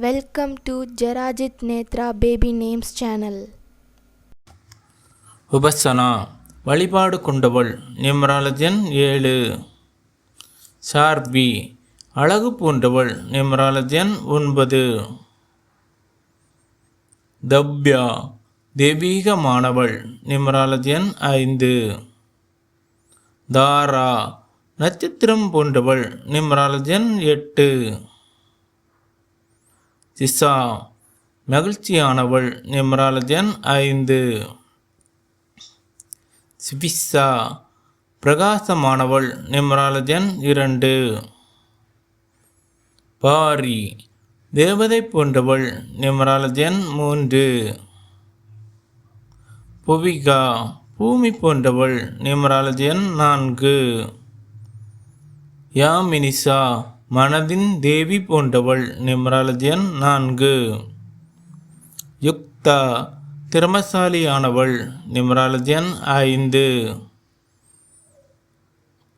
Welcome to ஜெராஜித் நேத்ரா baby names channel Upasana வழிபாடு கொண்டவள் நிம்ராலஜன் ஏழு. சார்பி அழகு போன்றவள் நிம்ராலஜன் ஒன்பது. தவ்யா தெய்வீகமானவள் நிம்ராலஜன் ஐந்து. தாரா நட்சத்திரம் போன்றவள் நிம்ராலஜன் எட்டு. சிசா மகிழ்ச்சியானவள் நிம்ராலஜன் ஐந்து. சிபிசா பிரகாசமானவள் நிம்ராலஜன் இரண்டு. பாரி தேவதை போன்றவள் நிம்ராலஜன் மூன்று. புவிகா பூமி போன்றவள் நிம்ராலஜன் நான்கு. யாமினிசா மனதின் தேவி போன்றவள். நிம்ராலஜன் நான்கு. யுக்தா திறமசாலியானவள். நிம்ராலஜன் ஐந்து.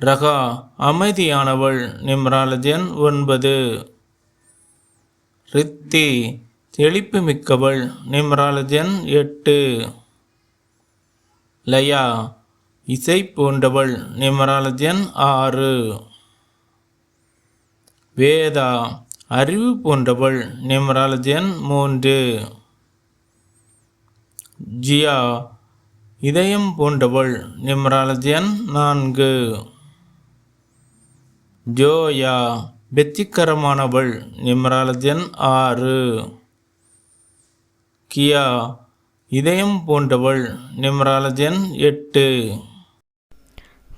ரகா அமைதியானவள். நிம்ராலஜன் ஒன்பது. ரித்தி செழிப்பு மிக்கவள் நிம்ராலஜன் எட்டு. லயா இசை போன்றவள். நிம்ராலஜன் ஆறு. வேதா அறிவு போன்றவள் நிம்ராலஜன் மூன்று. ஜியா இதயம் போன்றவள் நிம்ராலஜன் நான்கு. ஜோயா வெற்றிகரமானவள் நிம்ராலஜன் ஆறு. கியா இதயம் போன்றவள் நிம்ராலஜன் எட்டு.